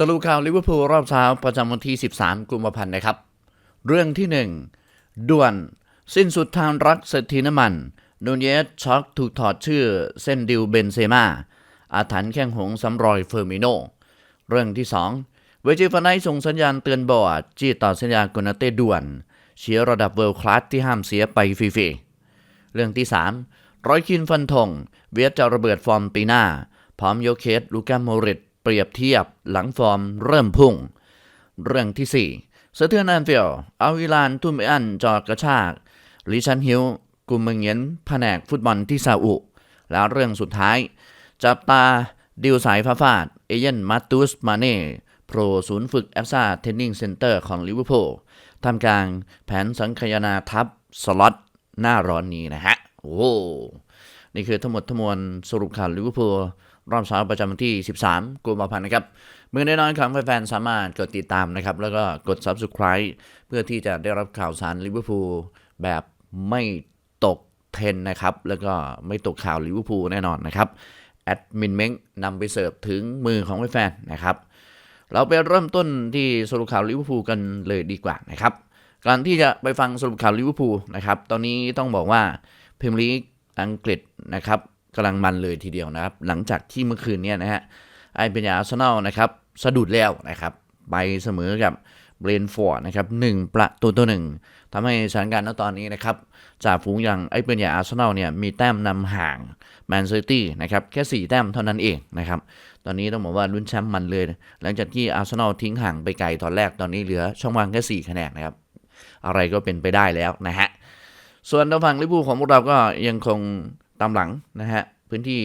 สรุปข่าวลิเวอร์พูลรอบเช้าประจำวันที่ 13 กุมภาพันธ์นะครับ เรื่องที่ 1 ด่วน สิ้นสุดทางรักเศรษฐีน้ำมันนูนเยสช็อกถูกถอดชื่อเส้นดิวเบนเซมาอาถรรพ์แข้งหงสำรอยเฟอร์มิโน เรื่องที่ 2 เวจิฟานไนส่งสัญญาณเตือนบอดจี้ต่อสัญญากุนาเต้ด่วน เชียร์ระดับเวิลด์คลาสที่ห้ามเสียไปฟรีๆเรื่องที่ 3 ร้อยคินฟันธงเวียจะระเบิดฟอร์มปีหน้า พร้อมโยเคสลูก้าโมริต เปรียบเทียบหลังฟอร์มเริ่มพุ่ง เรื่องที่4สะเทือนแอนฟิลเอาอิลานทุ่มอันจอกระชากลิชันฮิลกุมเมงเงียนแผนกฟุตบอลที่ซาอุ แล้วเรื่องสุดท้าย จับตาดิวสายฟ้าฟาด เอเยนมาตูสมาเน่โปรศูนย์ฝึกแอฟซาเทนนิงเซ็นเตอร์ของลิเวอร์พูลทำกลางแผนสังคยนาทับสล็อตหน้าร้อนนี้นะฮะ โอ้โหนี่คือทั้งหมดทั้งมวลสรุปข่าวลิเวอร์พูล รอบเช้าประจำวันที่ 13 กุมภาพันธ์นะครับเมื่อแน่นอนครับแฟนๆสามารถกดติดตามนะครับ แล้วก็กด Subscribe เพื่อที่จะได้รับข่าวสารลิเวอร์พูลแบบไม่ตกเทรนนะครับ แล้วก็ไม่ตกข่าวลิเวอร์พูลแน่นอนนะครับแอดมินเม้งนำไปเสิร์ฟถึงมือของแฟนๆนะครับ เราไปเริ่มต้นที่สรุปข่าวลิเวอร์พูลกันเลยดีกว่านะครับก่อนที่จะไปฟังสรุปข่าวลิเวอร์พูลนะครับ ตอนนี้ต้องบอกว่าพรีเมียร์ลีกอังกฤษนะครับ กำลังมันเลยทีเดียวนะครับ หลังจากที่เมื่อคืนเนี้นะฮะไอเป็นยาอาร์เซนอลนะครับสะดุดแล้วนะครับไปเสมอกับเบรนฟอร์ดนะครับหนึ่งประตูต่อหนึ่งทำให้สถานการณ์ณตอนนี้นะครับจากฝูงอย่างไอเป็นอย่างอาร์เซนอลเนี่ยมีแต้มนำห่างแมนซิตี้นะครับแค่ 4 แต้มเท่านั้นเองนะครับตอนนี้ต้องบอกว่าลุ้นแชมป์มันเลย หลังจากที่อาร์เซนอลทิ้งห่างไปไกลตอนแรกตอนนี้เหลือช่องว่างแค่4คะแนนนะครับอะไรก็เป็นไปได้แล้วนะฮะส่วนทางฝั่งลิเวอร์พูลของพวกเราก็ยังคง ตามหลังนะฮะพื้นที่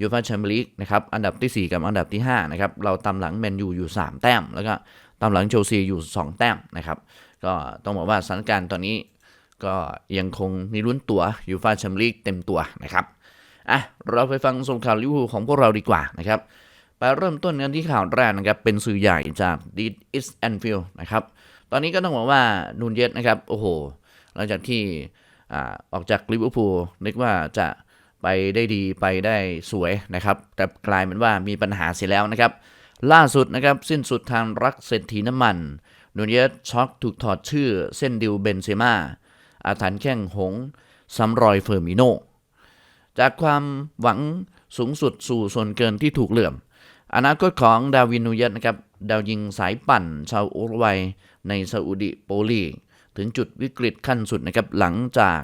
ยูฟ่าแชมเปี้ยนลีกนะครับอันดับที่ 4 กับอันดับที่5นะครับเราตามหลังแมนยูอยู่ 3 แต้ม แล้วก็ตามหลังเชลซีอยู่ 2 แต้มนะครับก็ต้องบอกว่าสถานการณ์ตอนนี้ก็ยังคงมีลุ้นตัวยูฟ่าแชมเปี้ยนลีกเต็มตัวนะครับอะเราไปฟังสงข่าวลิเวอร์พูลของพวกเราดีกว่านะครับไปเริ่มต้นกันที่ข่าวแรกนะครับเป็นสื่อใหญ่จาก d i s a n f i e l d นะครับตอนนี้ก็ต้องบอกว่านูนเยสนะครับโอ้โหหลังจากที่ อออกจากลิเวอร์พูลนึกว่าจะไปได้ดีไปได้สวยนะครับ แต่กลายเป็นว่ามีปัญหาเสียแล้วนะครับ ล่าสุดนะครับ สิ้นสุดทางรักเศรษฐีน้ำมันนูนเยสช็อกถูกถอดชื่อเส้นดิวเบนเซมาอาถรรพ์แข้งหงซ้ำรอยเฟอร์มิโนจากความหวังสูงสุดสู่ส่วนเกินที่ถูกเหลื่อม อนาคตของดาวินนูเยสนะครับ ดาวยิงสายปั่นชาวอุรุกวัยในซาอุดิโปลีก ถึงจุดวิกฤตขั้นสุดนะครับหลังจาก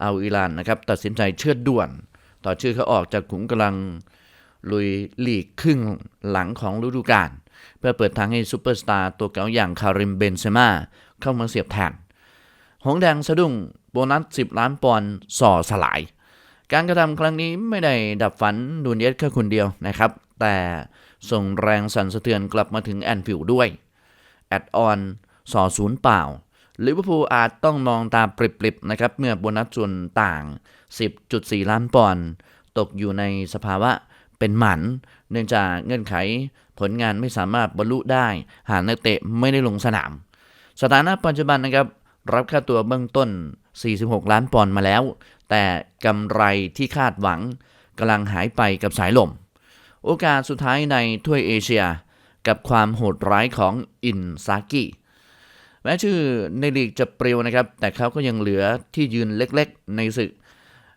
เอาอิหร่านนะครับตัดสินใจเชื่อดด่วน ต่อชื่อเขาออกจากขุมกำลังลุยหลีกครึ่งหลังของฤดูกาลเพื่อเปิดทางให้ซูเปอร์สตาร์ตัวเก่าอย่างคาริมเบนเซม่าเข้ามาเสียบแทนหงแดงสะดุ้งโบนัส 10 ล้านปอนด์ส่อสลาย การกระทำครั้งนี้ไม่ได้ดับฝันดูนเยสแค่คนเดียวนะครับ แต่ส่งแรงสั่นสะเทือนกลับมาถึงแอนฟิลด์ด้วย แอดออนส่อศูนย์เปล่า ลิเวอร์พูลอาจต้องมองตาปริบๆนะครับเมื่อโบนัสส่วนต่าง 10.4 ล้านปอนด์ตกอยู่ในสภาวะเป็นหมัน เนื่องจากเงื่อนไขผลงานไม่สามารถบรรลุได้ หากนักเตะไม่ได้ลงสนาม สถานะปัจจุบันนะครับ รับค่าตัวเบื้องต้น 46 ล้านปอนด์มาแล้ว แต่กำไรที่คาดหวังกำลังหายไปกับสายลม โอกาสสุดท้ายในถ้วยเอเชีย กับความโหดร้ายของอินซากิ แม้ชื่อในลีกจะเปรียวนะครับ แต่เขาก็ยังเหลือที่ยืนเล็กๆ ในศึก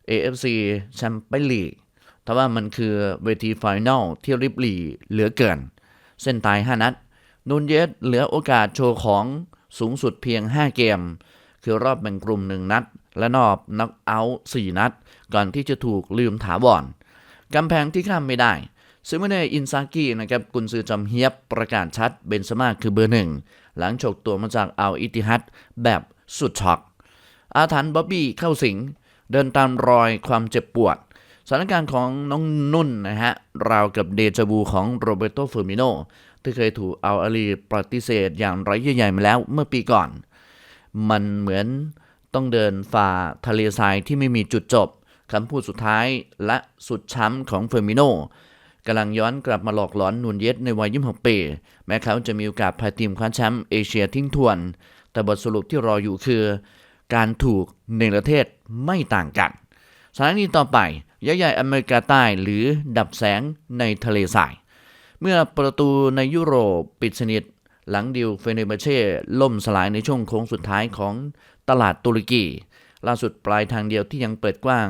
AFC แชมเปี้ยนลีกทว่ามันคือเวทีไฟแนลที่ริบหรี่เหลือเกิน เส้นตาย 5 นัดนูนเยสเหลือโอกาสโชว์ของสูงสุดเพียง 5 เกม คือรอบแบ่งกลุ่ม 1 นัด และนอบน็อกเอาท์4นัด ก่อนที่จะถูกลืมถาวรกำแพงที่ข้ามไม่ได้ซึ่งเมื่อในอินซากินะครับกุนซือจำเฮียบประกาศชัดเบนซม่าคือเบอร์หนึ่ง หลังฉกตัวมาจากอัลอิติฮัดแบบสุดช็อก อาถรรพ์บ๊อบบี้เข้าสิง เดินตามรอยความเจ็บปวด สถานการณ์ของน้องนุ่นนะฮะ ราวกับเดจาวูของโรเบโตเฟอร์มิโนที่เคยถูกเอาอาลีปฏิเสธอย่างไร้เยื่อใยมาแล้วเมื่อปีก่อน มันเหมือนต้องเดินฝ่าทะเลทรายที่ไม่มีจุดจบคำพูดสุดท้ายและสุดช้ำของเฟอร์มิโน กำลังย้อนกลับมาหลอกหลอนนูนเยสในวัย 26 ปี แม้เขาจะมีโอกาสพาทีมคว้าแชมป์เอเชียทิ้งทวน แต่บทสรุปที่รออยู่คือ การถูกในประเทศไม่ต่างกัน สถานีต่อไปยักษ์ใหญ่อเมริกาใต้หรือดับแสงในทะเลทราย เมื่อประตูในยุโรปปิดสนิท หลังดิวเฟเนเบเช่ล่มสลายในช่วงโค้งสุดท้ายของตลาดตุรกี ล่าสุดปลายทางเดียวที่ยังเปิดกว้าง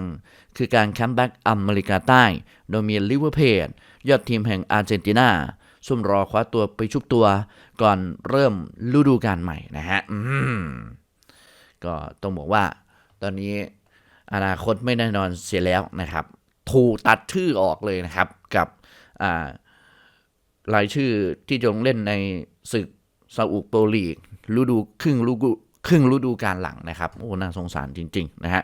คือการคัมแบ็กอเมริกาใต้ โดยมีลิเวอร์พูลยอดทีมแห่งอาร์เจนตินาซุ่มรอคว้าตัวไปชุบตัว ก่อนเริ่มฤดูกาลใหม่นะฮะก็ต้องบอกว่า ตอนนี้อนาคตไม่แน่นอนเสียแล้วนะครับ ถูกตัดชื่อออกเลยนะครับกับรายชื่อที่จะลงเล่นในศึกซาอุโปรลีกฤดูครึ่งฤดู ครึ่งฤดูกาลหลังนะครับโอ้น่าสงสารจริงๆนะฮะ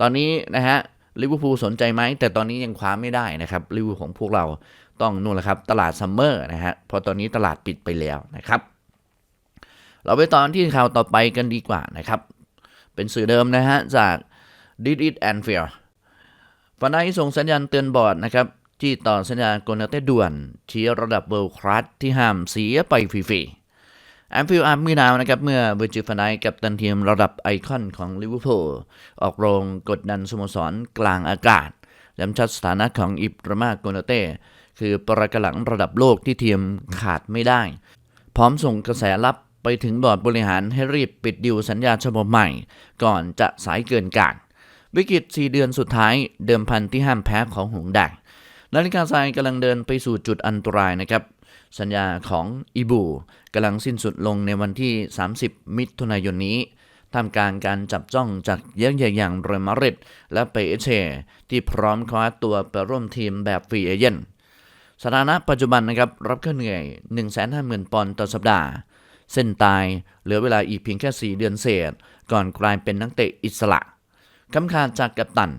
ตอนนี้นะฮะลิเวอร์พูลสนใจไหมแต่ตอนนี้ยังคว้าไม่ได้นะครับลิเวอร์ของพวกเราต้องนู่นแหละครับตลาดซัมเมอร์นะฮะพราะตอนนี้ตลาดปิดไปแล้วนะครับ เราไปตอนที่ข่าวต่อไปกันดีกว่านะครับ เป็นสื่อเดิมนะฮะจาก Did It and Fear ฟันไดส่งสัญญาณเตือนบอร์ดนะครับที่ต่อสัญญาณโกนาเต้ด่วนชี้ระดับเวิลคลาสที่ห้ามเสียไปฟรีๆ แอมฟิลอาร์มือนาวนะครับ เมื่อเวอร์จิฟันไดกับตันทีมระดับไอคอนของลิเวอร์พูลออกโรงกดดันสโมสรกลางอากาศย้ำชัดสถานะของอิบรามาโกนาเต้คือประกหลังระดับโลกที่ทีมขาดไม่ได้ พร้อมส่งกระแสลับไปถึงบอร์ดบริหารให้รีบปิดดิวสัญญาฉบับใหม่ ก่อนจะสายเกินกาดวิกฤต 4 เดือนสุดท้ายเดิมพันที่ห้ามแพ้ของหงแดงนาฬิกาทรายกำลังเดินไปสู่จุดอันตรายนะครับ สัญญาของอีบูกำลังสิ้นสุดลงในวันที่ 30 มิถุนายนนี้ทำการการจับจ้องจากเยักษ์ใหญ่อย่างเรมาริดและเปเอเชที่พร้อมคว้าตัวไปร่วมทีมแบบฟรีเอเจนต์สถานะปัจจุบันนะครับรับค่าเหนื่อย 150,000 ปอนด์ต่อสัปดาห์ เส้นตายเหลือเวลาอีกเพียงแค่ 4 เดือนเศษ ก่อนกลายเป็นนักเตะอิสระคำขาดจากกัปตัน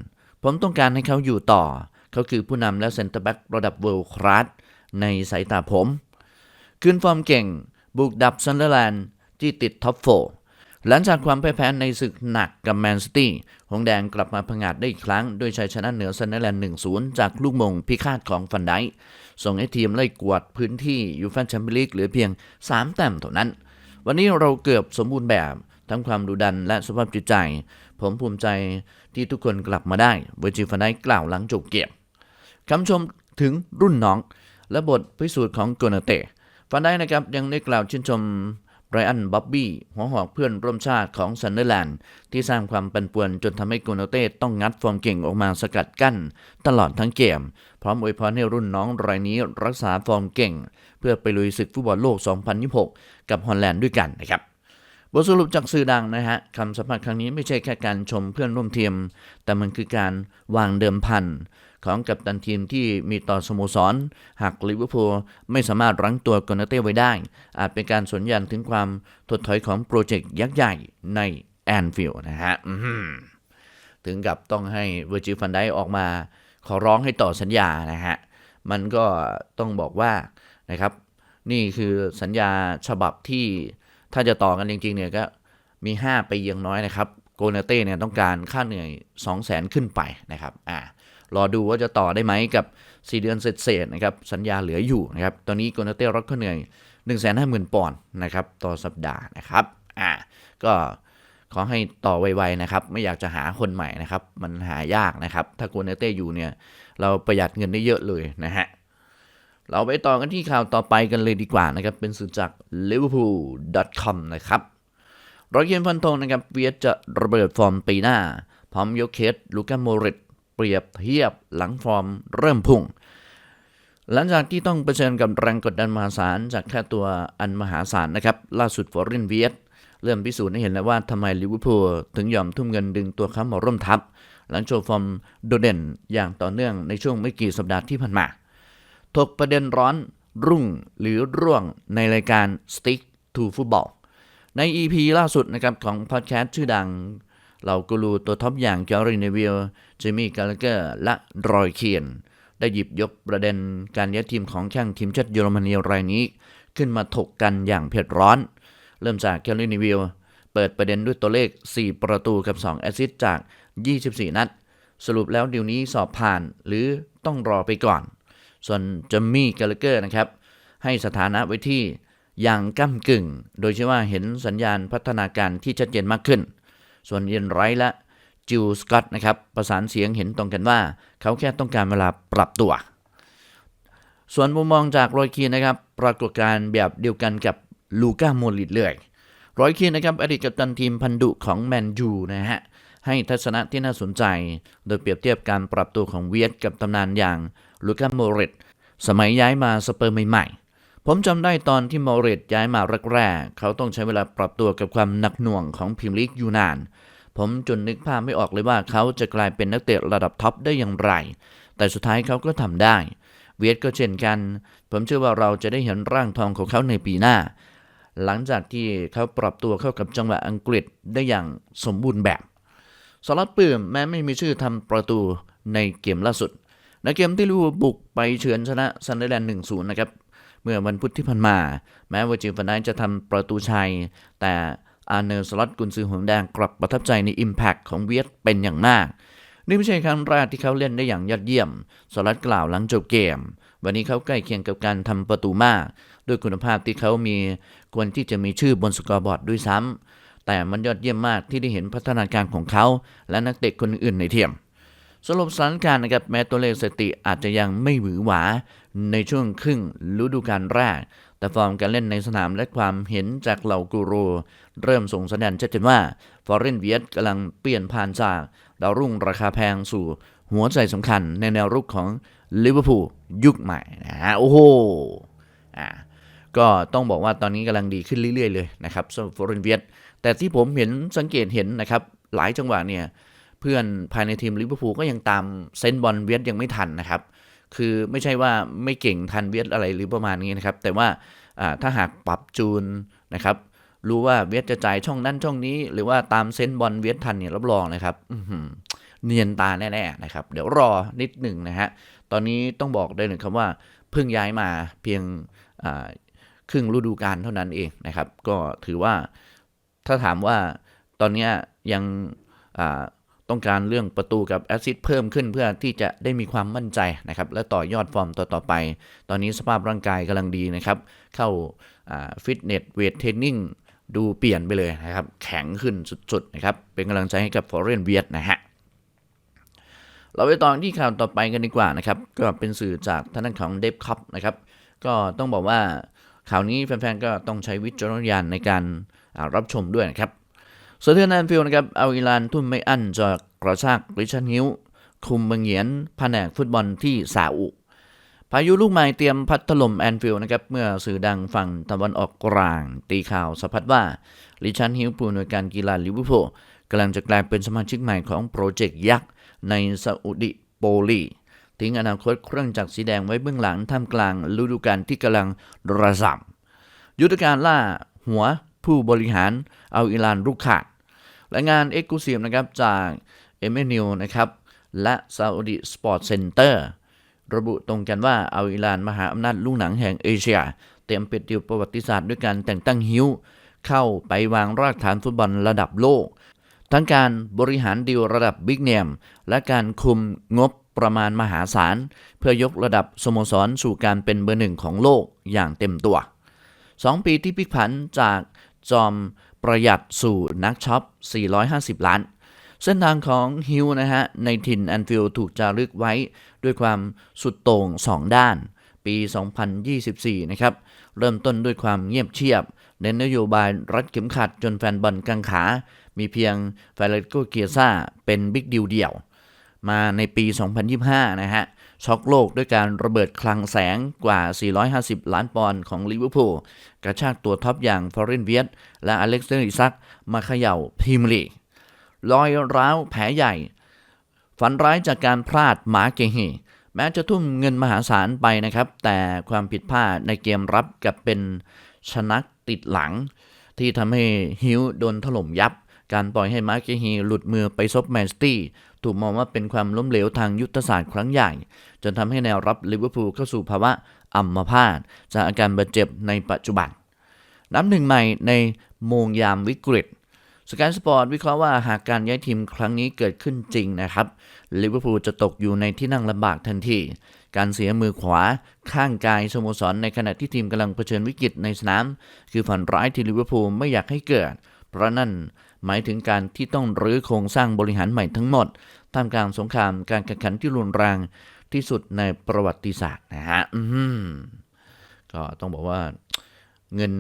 ผมต้องการให้เขาอยู่ต่อ เขาคือผู้นำและเซนเตอร์แบ็กระดับเวิลด์คลาส ในสายตาผมคืนฟอร์มเก่ง บุกดับซันเดอร์แลนด์ที่ติดท็อปโฟหลังจากความแพ่ายแพ้ในศึกหนักกับแมนซิตี้ หงแดงกลับมาผงาดได้อีกครั้ง ด้วยชัยชนะเหนือซันเดอร์แลนด์ 1-0 จากลูกมงพิฆาตของฟันไดส่งให้ทีมไล่กวาดพื้นที่ยูฟ่าแชมเปี้ยนลีกเหลือเพียง 3 แต้มเท่านั้น วันนี้เราเกือบสมบูรณ์แบบ ทั้งความดุดันและสภาพจิตใจ ผมภูมิใจที่ทุกคนกลับมาได้เวอร์จิฟันไดกล่าวหลังจบเกมคำชมถึงรุ่นน้อง และบทพิสูจน์ของโกนาเต้ฟันได้นะครับยังได้กล่าวชื่นชมไบรอันบ๊อบบี้หัวหอกเพื่อนร่วมชาติของซันเดอร์แลนด์ที่สร้างความปั่นป่วนจนทำให้โกนาเต้ต้องงัดฟอร์มเก่งออกมาสกัดกั้น ตลอดทั้งเกม พร้อมอวยพรให้รุ่นน้องรายนี้รักษาฟอร์มเก่ง เพื่อไปลุยศึกฟุตบอลโลก 2026 กับฮอลแลนด์ด้วยกันนะครับบทสรุปจากสื่อดังนะฮะคำสัมภาษณ์ครั้งนี้ไม่ใช่แค่การชมเพื่อนร่วมทีมแต่มันคือการวางเดิมพัน ของกัปตันทีมที่มีต่อสโมสร หากลิเวอร์พูลไม่สามารถรั้งตัวกอนาเต้ไว้ได้ อาจเป็นการสนยันถึงความถดถอยของโปรเจกต์ยักษ์ใหญ่ในแอนฟิลด์นะฮะถึงกับต้องให้เวอร์จิฟันไดออกมา ขอร้องให้ต่อสัญญานะฮะ มันก็ต้องบอกว่านะครับ นี่คือสัญญาฉบับที่ถ้าจะต่อกันจริงๆเนี่ยก็มี5ปียังน้อยนะครับ โกนาเต้เนี่ยต้องการค่าเหนื่อย 2 0 0 0 0 0 ขึ้นไปนะครับ อ่า รอดูว่าจะต่อได้ไหมกับ 4 เดือนเศษๆนะครับสัญญาเหลืออยู่นะครับตอนนี้โกนาเต้รับค่าเหนื่อย 1 5 0 0 0 0ปอนด์นะครับต่อสัปดาห์นะครับอ่าก็ขอให้ต่อไวๆนะครับ ไม่อยากจะหาคนใหม่นะครับ มันหายากนะครับ ถ้าโกนาเต้อยู่เนี่ยเราประหยัดเงินได้เยอะเลยนะฮะเราไปต่อกันที่ข่าวต่อไปกันเลยดีกว่านะครับ เป็นสื่อจาก liverpool.com นะครับรอยเย็นฟันธงนะครับเวียจะระเบิดฟอร์มปีหน้า พร้อมยกเคสลูก้าโมริต เปรียบเทียบหลังฟอร์มเริ่มพุ่ง หลังจากที่ต้องเผชิญกับแรงกดดันมหาศาลจากค่าตัวอันมหาศาลนะครับ ล่าสุดฟอร์เรนเวียตเริ่มพิสูจน์ให้เห็นแล้วว่าทำไมลิเวอร์พูลถึงยอมทุ่มเงินดึงตัวเขามาร่วมทัพ หลังโชว์ฟอร์มโดดเด่นอย่างต่อเนื่องในช่วงไม่กี่สัปดาห์ที่ผ่านมา ถกประเด็นร้อนรุ่งหรือร่วงในรายการ Stick to Football ใน EP ล่าสุดนะครับของพอดแคสต์ชื่อดัง เรากูรูตัวท็อปอย่างจอร์รีเนวิลเจมี่กาลเกอร์และรอยเคียน ได้หยิบยกประเด็นการย้ายทีมของแข้งทีมชาติเยอรมนีรายนี้ ขึ้นมาถกกันอย่างเผ็ดร้อน เริ่มจากแคลรีเนวิลเปิดประเด็นด้วยตัวเลข 4 ประตูกับ 2 แอสซิสต์จาก 24 นัด สรุปแล้วดีลนี้สอบผ่านหรือต้องรอไปก่อน ส่วนจมมี่กาลเกอร์นะครับ ให้สถานะไว้ที่อย่างก้ากึ่ง โดยเฉพาเห็นสัญญาณพัฒนาการที่ชัดเจนมากขึ้น ส่วนเยนไรท์และจิลสกอตนะครับประสานเสียงเห็นตรงกันว่า เขาแค่ต้องการเวลาปรับตัว ส่วนมุมมองจากรอยคีนนะครับปรากฏการณ์แบบเดียวกันกับลูก้าโมลิตเลยรอยคีนนะครับอดีตกัปตันทีมพันดุของแมนยูนะฮะให้ทัศนะที่น่าสนใจ โดยเปรียบเทียบการปรับตัวของเวียดกับตำนานอย่างลูก้าโมริตสมัยย้ายมาสเปอร์ใหม่ๆ ผมจำได้ตอนที่โมริตย้ายมาแรกๆ เขาต้องใช้เวลาปรับตัวกับความหนักหน่วงของพรีเมียร์ลีกอยู่นาน ผมจนนึกภาพไม่ออกเลยว่าเขาจะกลายเป็นนักเตะระดับท็อปได้อย่างไร แต่สุดท้ายเขาก็ทำได้ เวียดก็เช่นกัน ผมเชื่อว่าเราจะได้เห็นร่างทองของเขาในปีหน้า หลังจากที่เขาปรับตัวเข้ากับจังหวะอังกฤษได้อย่างสมบูรณ์แบบสลัดปื้มแม้ไม่มีชื่อทำประตูในเกมล่าสุดในเกมที่ลิเวอร์พูบุกไปเฉือนชนะซันเดอร์แลนด์1-0 นะครับ เมื่อวันพุธที่ผ่านมา แม้ว่าจิมฟันไดจะทำประตูชัย แต่ อาร์เนอร์สล็อตกุนซือหงแดงกลับประทับใจใน Impact ของเวียดเป็นอย่างมาก นี่ไม่ใช่ครั้งแรกที่เขาเล่นได้อย่างยอดเยี่ยม สลัดกล่าวหลังจบเกม วันนี้เขาใกล้เคียงกับการทำประตูมาก ด้วยคุณภาพที่เขามีควรที่จะมีชื่อบนสกอร์บอร์ดด้วยซ้ำแต่มันยอดเยี่ยมมากที่ได้เห็นพัฒนาการของเขา และนักเตะคนอื่นในทีม สรุปสถานการณ์นะครับแม้ตัวเลขสติอาจจะยังไม่หวือหวาในช่วงครึ่งฤดูกาลแรก แต่ฟอร์มการเล่นในสนามและความเห็นจากเหล่ากูรู เริ่มส่งสัญญาณชัดเจนว่าฟอร์เรนเวียตกำลังเปลี่ยนผ่านจากดาวรุ่งราคาแพงสู่หัวใจสำคัญในแนวรุกของลิเวอร์พูลยุคใหม่นะฮะโอ้โหอ่าก็ต้องบอกว่าตอนนี้กำลังดีขึ้นเรื่อยๆเลยนะครับสำหรับฟอร์เรนเวียตแต่ที่ผมเห็นสังเกตเห็นนะครับหลายจังหวะเนี่ย เพื่อนภายในทีมลิเวอร์พูลก็ยังตามเซนบอลเวียดยังไม่ทันนะครับ คือไม่ใช่ว่าไม่เก่งทันเวียดอะไรหรือประมาณนี้นะครับ แต่ว่าถ้าหากปรับจูนนะครับรู้ว่าเวียดจะจ่ายช่องนั้นช่องนี้ หรือว่าตามเซนบอลเวียดทันเนี่ยรับรองนะครับเนียนตาแน่ๆนะครับ เดี๋ยวรอนิดหนึ่งนะฮะตอนนี้ต้องบอกได้เลยครับว่าเพิ่งย้ายมาเพียงครึ่งฤดูกาลเท่านั้นเองนะครับ ก็ถือว่าถ้าถามว่าตอนนี้ยัง ต้องการเรื่องประตูกับแอซิดเพิ่มขึ้นเพื่อที่จะได้มีความมั่นใจนะครับและต่อยอดฟอร์มต่อๆไป ตอนนี้สภาพร่างกายกำลังดีนะครับ เข้าฟิตเนสเวทเทรนนิ่งดูเปลี่ยนไปเลยนะครับ แข็งขึ้นสุดๆนะครับ เป็นกำลังใจให้กับฟอร์เรนเวียดนะฮะเราไปต่อที่ข่าวต่อไปกันดีกว่านะครับ ก็เป็นสื่อจากท่านของเดฟคัพนะครับ ก็ต้องบอกว่าข่าวนี้แฟนๆก็ต้องใช้วิจารณญาณในการรับชมด้วยนะครับ สเตอร์แอนฟิลนะครับเอาอิรานทุ่มไม่อั้นจะกระชากริชันฮิวคุมบังเหียนแผนกฟุตบอลที่ซาอุพายุลูกใหม่เตรียมพัดถล่มแอนฟิลด์นะครับเมื่อสื่อดังฝั่งตะวันออกกลาง ตีข่าวสะพัดว่าริชันฮิวผู้อำนวยการกีฬาลิเวอร์พูลกำลังจะกลายเป็นสมาชิกใหม่ของโปรเจกต์ยักษ์ในซาอุดิโปลีทิ้งอนาคตเครื่องจักรสีแดงไว้เบื้องหลังท่ามกลางฤดูกาลที่กำลังระสำยุทธการล่าหัว ผู้บริหารเอาอิรานรุกขาดรายงานเอ็กซ์คลูซีฟนะครับจากเอเมนิวนะครับและซาอุดีสปอร์ตเซ็นเตอร์ระบุตรงกันว่าเอาอิรานมหาอำนาจลูกหนังแห่งเอเชีย เตรียมปิดดิวประวัติศาสตร์ด้วยการแต่งตั้งฮิวเข้าไปวางรากฐานฟุตบอลระดับโลก ทั้งการบริหารดิวระดับบิ๊กเนมและการคุมงบประมาณมหาศาล เพื่อยกระดับสโมสรสู่การเป็นเบอร์หนึ่งของโลกอย่างเต็มตัว 2 ปีที่พลิกผันจาก จอมประหยัดสู่นักช็อป 450 ล้าน เส้นทางของฮิวนะฮะ ในถิ่นแอนฟิลด์ถูกจารึกไว้ด้วยความสุดโต่ง 2 ด้าน ปี 2024 นะครับ เริ่มต้นด้วยความเงียบเชียบ เน้นนโยบายรัดเข็มขัดจนแฟนบอลกังขา มีเพียงฟาเลโกเกียซ่าเป็นบิ๊กดิวเดี่ยว มาในปี 2025 นะฮะ ช็อกโลกด้วยการระเบิดคลังแสงกว่า 450 ล้านปอนด์ของลิเวอร์พูลกระชากตัวท็อปอย่างฟอร์เรนเวียตและอเล็กซ์เดริซักมาเขย่าพิมลีรอยร้าวแผลใหญ่ ฝันร้ายจากการพลาดหมาเกเฮแม้จะทุ่มเงินมหาศาลไปนะครับ แต่ความผิดพลาดในเกมรับกับเป็นชนักติดหลัง ที่ทำให้ฮิวโดนถล่มยับ การปล่อยให้มาร์เกฮีหลุดมือไปซบแมนสตี้ถูกมองว่าเป็นความล้มเหลวทางยุทธศาสตร์ครั้งใหญ่ จนทำให้แนวรับลิเวอร์พูลเข้าสู่ภาวะอัมพาตจากอาการบาดเจ็บในปัจจุบัน น้ำหนึ่งใหม่ในโมงยามวิกฤตสกายสปอร์ตวิเคราะห์ว่าหากการย้ายทีมครั้งนี้เกิดขึ้นจริงนะครับลิเวอร์พูลจะตกอยู่ในที่นั่งลำบากทันที การเสียมือขวาข้างกายสโมสรในขณะที่ทีมกำลังเผชิญวิกฤตในสนาม คือฝันร้ายที่ลิเวอร์พูลไม่อยากให้เกิด เพราะนั่น หมายถึงการที่ต้องรื้อโครงสร้างบริหารใหม่ทั้งหมดท่ามกลางสงครามการแข่งขันที่รุนแรงที่สุดในประวัติศาสตร์นะฮะก็ต้องบอกว่าเงิน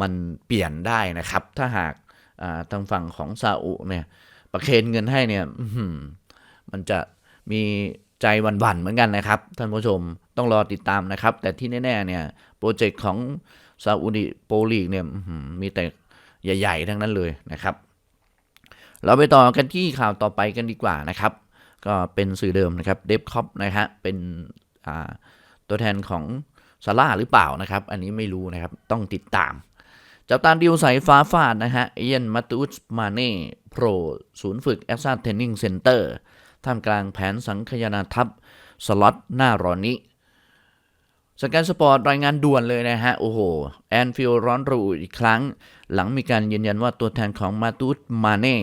มันเปลี่ยนได้นะครับ ถ้าหากาทางฝั่งของซาอุเนี่ยประเคนเงินให้เนี่ยมันจะมีใจหวั่นๆเหมือนกันนะครับ ท่านผู้ชมต้องรอติดตามนะครับ แต่ที่แน่ๆเนี่ยโปรเจกต์ของซาอุดิโปรลีกเนี่ยมีแต่ ใหญ่ ๆ ทั้งนั้นเลยนะครับ เราไปต่อกันที่ข่าวต่อไปกันดีกว่านะครับ ก็เป็นสื่อเดิมนะครับเดฟคอปนะฮะเป็นตัวแทนของซาร่าหรือเปล่านะครับ อันนี้ไม่รู้นะครับต้องติดตามจับตาดิวสายฟ้าฟาดนะฮะเอียนมาตูสมาเน่โปรศูนย์ฝึกแอสซาเทนนิ่งเซ็นเตอร์ท่ามกลางแผนสังคยนาทัพสล็อตหน้าร้อนนี้ สแกนสปอร์ตรายงานด่วนเลยนะฮะ โอ้โห แอนฟิลร้อนระอุอีกครั้ง หลังมีการยืนยันว่าตัวแทนของมาตูสมาเน่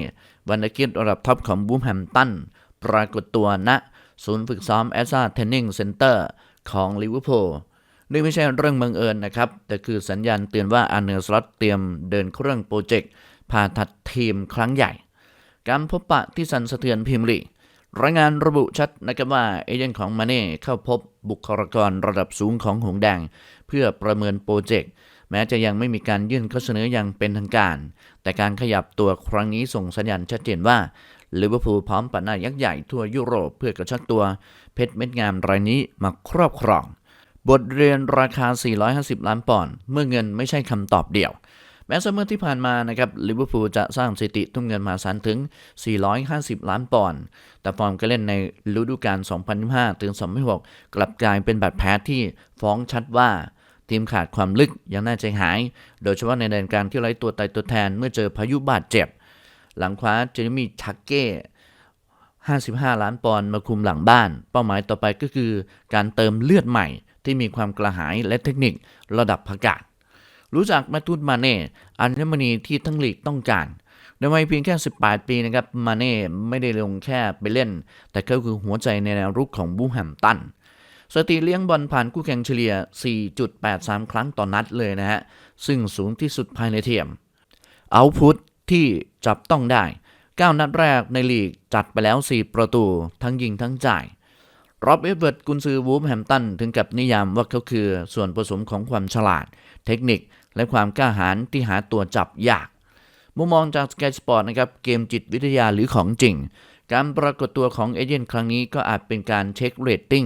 วันกกีฬาระดับท็อปของบูมแฮมตัน ปรากฏตัวณศูนย์ฝึกซ้อมแอสซาเทนนิงเซ็นเตอร์ของลิเวอร์พูลนี่ไม่ใช่เรื่องบังเอิญนะครับ แต่คือสัญญาณเตือนว่าอาร์เนอร์สล็อตเตรียมเดินเครื่องโปรเจกต์ผ่าตัดทีมครั้งใหญ่ การพบปะที่สั่นสะเทือนพิมลี รายงานระบุชัดนะครับว่าเอเจนต์ของมาเน่เข้าพบบุคลากรระดับสูงของหงแดง เพื่อประเมินโปรเจกต์แม้จะยังไม่มีการยื่นข้อเสนออย่างเป็นทางการ แต่การขยับตัวครั้งนี้ส่งสัญญาณชัดเจนว่าลิเวอร์พูลพร้อมปะหน้ายักษ์ใหญ่ทั่วยุโรปเพื่อกระชักตัว เพชรเม็ดงามรายนี้มาครอบครอง บทเรียนราคา 450 ล้านปอนด์เมื่อเงินไม่ใช่คำตอบเดียว แม้ซัมเมอร์ที่ผ่านมานะครับลิเวอร์พูลจะสร้างสถิติทุ่มเงินมหาศาลถึง 450 ล้านปอนด์แต่ฟอร์มการเล่นในฤดูกาล 2025ถึง 2026กลับกลายเป็นบาดแผลที่ฟ้องชัดว่าทีมขาดความลึกยังน่าใจหาย โดยเฉพาะในแดนกางที่ไร้ตัวตายตัวแทนเมื่อเจอพายุบาดเจ็บ หลังคว้าเจอร์มี่ชักเก้ 55 ล้านปอนด์มาคุมหลังบ้าน เป้าหมายต่อไปก็คือการเติมเลือดใหม่ที่มีความกระหายและเทคนิคระดับพักาศ รู้จักมาตูดมาเน่อัญมณีที่ทั้งลีกต้องการในวัยเพียงแค่ 18 ปีนะครับ มาเน่ไม่ได้ลงแค่ไปเล่น แต่ก็คือหัวใจในแนวรุกของบูแฮมตัน สติเลี้ยงบอลผ่านคู่แข่งเฉลี่ย 4.83 ครั้งต่อนนัดเลยนะฮะ ซึ่งสูงที่สุดภายในเทียม เอาพุตที่จับต้องได้ 9 นัดแรกในลีกจัดไปแล้ว 4 ประตู ทั้งยิงทั้งจ่าย รอบเอเวิร์ดกุนซือวูฟแฮมตันถึงกับนิยามว่าเขาคือส่วนผสมของความฉลาด เทคนิค และความกล้าหาญที่หาตัวจับยาก มุมมองจากสกายสปอร์ตนะครับเกมจิตวิทยาหรือของจริง การปรากฏตัวของเอเจนต์ครั้งนี้ก็อาจเป็นการเช็คเรตติ้ง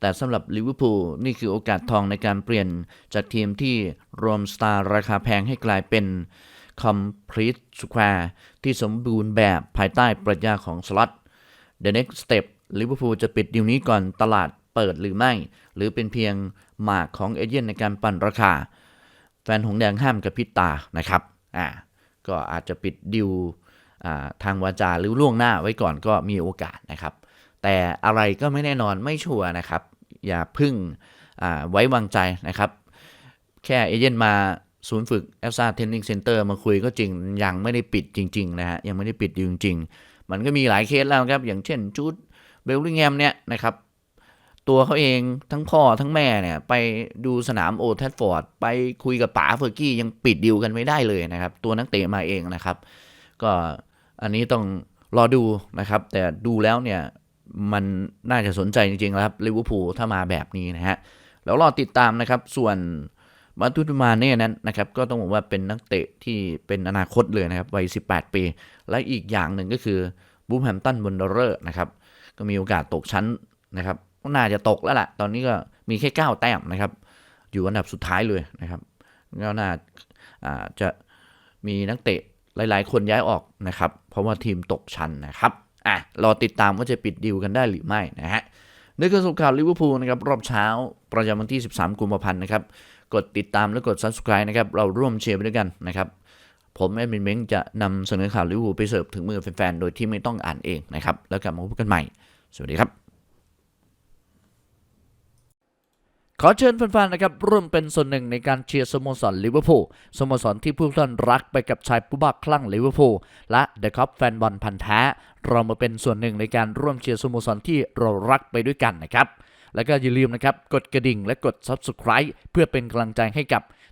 แต่สำหรับลิเวอร์พูลนี่คือโอกาสทองในการเปลี่ยน จากทีมที่รวมสตาร์ราคาแพงให้กลายเป็น complete square ที่สมบูรณ์แบบภายใต้ปรัชญาของสล็อต The next step ลิเวอร์พูลจะปิดดีลนี้ก่อนตลาดเปิดหรือไม่ หรือเป็นเพียงหมากของเอเจนต์ในการปั่นราคา แฟนหงแดงห้ามกับพริบตานะครับอ่าก็อาจจะปิดดิวทางวาจาหรือล่วงหน้าไว้ก่อนก็มีโอกาสนะครับ แต่อะไรก็ไม่แน่นอนไม่ชัวร์นะครับ อย่าพึ่งไว้วางใจนะครับ แค่เอเจนต์มาศูนย์ฝึกแอฟซ่าเทนนิงเซ็นเตอร์มาคุยก็จริงยังไม่ได้ปิดจริง ๆ นะฮะยังไม่ได้ปิดดิวจริง ๆ มันก็มีหลายเคสแล้วครับ อย่างเช่นจูด เบลลิงแฮมเนี่ยนะครับตัวเขาเองทั้งพ่อทั้งแม่เนี่ยไปดูสนามโอทัฟฟอร์ดไปคุยกับป๋าเฟอร์กี้ยังปิดดิวกันไม่ได้เลยนะครับ ตัวนักเตะมาเองนะครับ ก็อันนี้ต้องรอดูนะครับ แต่ดูแล้วเนี่ยมันน่าจะสนใจจริงๆแล้วครับลิเวอร์พูลถ้ามาแบบนี้นะฮะแล้วรอติดตามนะครับส่วนมาตุตมาเน่นั้นนะครับ ก็ต้องบอกว่าเป็นนักเตะที่เป็นอนาคตเลยนะครับวัย 18 ปี และอีกอย่างหนึ่งก็คือบูมแฮมตันบนเดอร์นะครับ ก็มีโอกาสตกชั้นนะครับก็น่าจะตกแล้วล่ะ ตอนนี้ก็มีแค่ 9 แต้มนะครับ อยู่อันดับสุดท้ายเลยนะครับก็น่าจะมีนักเตะหลาย ๆ คนย้ายออกนะครับ เพราะว่าทีมตกชั้นนะครับอะรอติดตามว่าจะปิดดีลกันได้หรือไม่นะฮะนี่คือสุข่าวลิเวอร์พูลนะครับรอบเช้าประจำวันที่ 13 กุมภาพันธ์นะครับ กดติดตามและกด subscribe นะครับ เราร่วมเชียร์ไปด้วยกันนะครับ ผมแอดมินเม้งจะนำเสนอข่าวลิเวอร์พูลไปเสิร์ฟถึงมือแฟนๆ โดยที่ไม่ต้องอ่านเองนะครับ แล้วกลับมาพบกันใหม่ สวัสดีครับ ขอเชิญแฟนๆ นะครับ ร่วมเป็นส่วนหนึ่งในการเชียร์สโมสรลิเวอร์พูลสโมสรที่ผู้ท่านรักไปกับชายผู้บ้าคลั่งลิเวอร์พูลและเดอะคัพแฟนบอลพันธ์แท้เรามาเป็นส่วนหนึ่งในการร่วมเชียร์สโมสรที่เรารักไปด้วยกันนะครับแล้วก็อย่าลืมนะครับ กดกระดิ่งและกด Subscribe เพื่อเป็นกำลังใจให้กับ